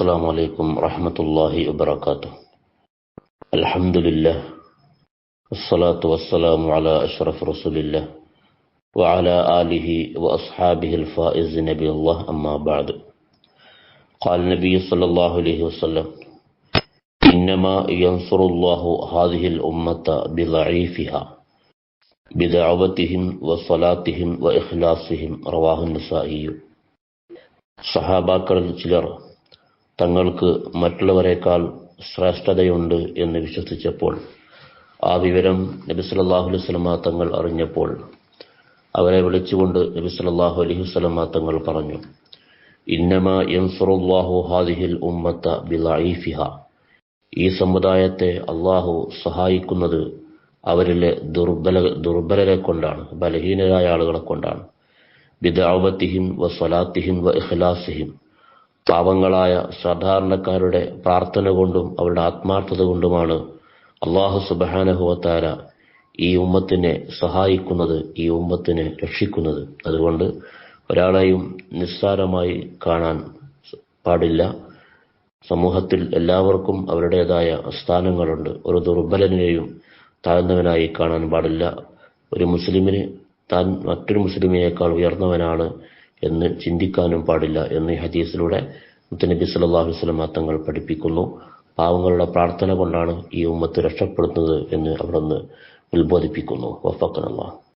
السلام عليكم ورحمة الله وبركاته الحمد لله والصلاة والسلام على أشرف رسول الله وعلى آله وأصحابه الفائز نبي الله أما بعد قال النبي صلى الله عليه وسلم إنما ينصر الله هذه الأمة بضعيفها بدعوتهم وصلاتهم وإخلاصهم رواه النسائي സഹാബാക്കളിൽ ചിലർ തങ്ങൾക്ക് മറ്റുള്ളവരെക്കാൾ ശ്രേഷ്ഠതയുണ്ട് എന്ന് വിശ്വസിച്ചപ്പോൾ ആ വിവരം നബി സല്ലല്ലാഹു അലൈഹി വസല്ലമ തങ്ങൾ അറിഞ്ഞപ്പോൾ അവരെ വിളിച്ചുകൊണ്ട് നബി സല്ലല്ലാഹു അലൈഹി വസല്ലമ തങ്ങൾ പറഞ്ഞു ഇന്നമ യൻസുറുല്ലാഹു ഹാദിഹിൽ ഉമ്മത്ത ബിളഈഫിഹ ഈ സമുദായത്തെ അള്ളാഹു സഹായിക്കുന്നത് അവരിലെ ദുർബല ദുർബലരെ കൊണ്ടാണ് ബലഹീനരായ ആളുകളെ കൊണ്ടാണ്. ബിദാവത്തിഹിം വ സ്വലാത്തിഹിം വ ഇഖ്ലാസിഹിം. പാവങ്ങളായ സാധാരണക്കാരുടെ പ്രാർത്ഥന കൊണ്ടും അവരുടെ ആത്മാർത്ഥത കൊണ്ടുമാണ് അള്ളാഹു സുബാനഹുവത്താര ഈ ഉമ്മത്തിനെ സഹായിക്കുന്നത് ഈ ഉമ്മത്തിനെ രക്ഷിക്കുന്നത്. അതുകൊണ്ട് ഒരാളെയും നിസ്സാരമായി കാണാൻ പാടില്ല. സമൂഹത്തിൽ എല്ലാവർക്കും അവരുടേതായ സ്ഥാനങ്ങളുണ്ട്. ഒരു ദുർബലനെയും താഴ്ന്നവനായി കാണാൻ പാടില്ല. ഒരു മുസ്ലിമിന് താൻ മറ്റൊരു മുസ്ലിമിനേക്കാൾ ഉയർന്നവനാണ് എന്ന് ചിന്തിക്കാനും പാടില്ല എന്ന് ഈ ഹദീസിലൂടെ മുത്തനബി സല്ലല്ലാഹു അലൈഹി വസല്ലം തങ്ങൾ പഠിപ്പിക്കുന്നു. പാവങ്ങളുടെ പ്രാർത്ഥന കൊണ്ടാണ് ഈ ഉമ്മത്ത് രക്ഷപ്പെടുന്നത് എന്ന് അവിടെ നിന്ന് ഉത്ബോധിപ്പിക്കുന്നു. വഫക്കനല്ലാഹ്.